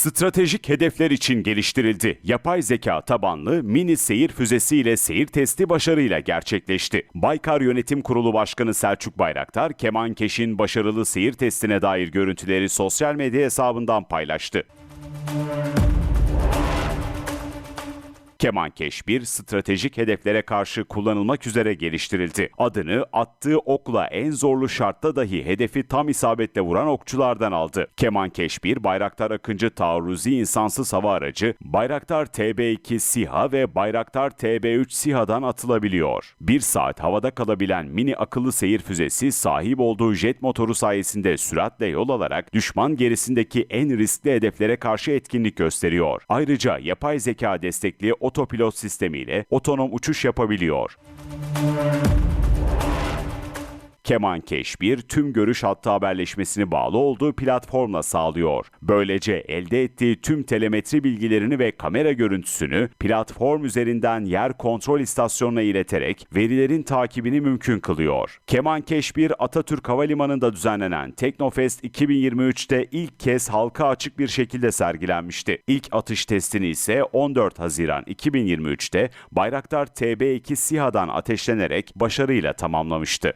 Stratejik hedefler için geliştirildi. Yapay zeka tabanlı mini seyir füzesiyle seyir testi başarıyla gerçekleşti. Baykar Yönetim Kurulu Başkanı Selçuk Bayraktar, Kemankeş'in başarılı seyir testine dair görüntüleri sosyal medya hesabından paylaştı. Kemankeş 1 stratejik hedeflere karşı kullanılmak üzere geliştirildi. Adını attığı okla en zorlu şartta dahi hedefi tam isabetle vuran okçulardan aldı. Kemankeş 1 Bayraktar Akıncı taarruzi insansız hava aracı, Bayraktar TB2 SİHA ve Bayraktar TB3 SİHA'dan atılabiliyor. Bir saat havada kalabilen mini akıllı seyir füzesi sahip olduğu jet motoru sayesinde süratle yol alarak düşman gerisindeki en riskli hedeflere karşı etkinlik gösteriyor. Ayrıca yapay zeka destekli otopilot sistemiyle otonom uçuş yapabiliyor. Kemankeş 1 tüm görüş hattı haberleşmesini bağlı olduğu platformla sağlıyor. Böylece elde ettiği tüm telemetri bilgilerini ve kamera görüntüsünü platform üzerinden yer kontrol istasyonuna ileterek verilerin takibini mümkün kılıyor. Kemankeş 1 Atatürk Havalimanı'nda düzenlenen Teknofest 2023'te ilk kez halka açık bir şekilde sergilenmişti. İlk atış testini ise 14 Haziran 2023'te Bayraktar TB2 SİHA'dan ateşlenerek başarıyla tamamlamıştı.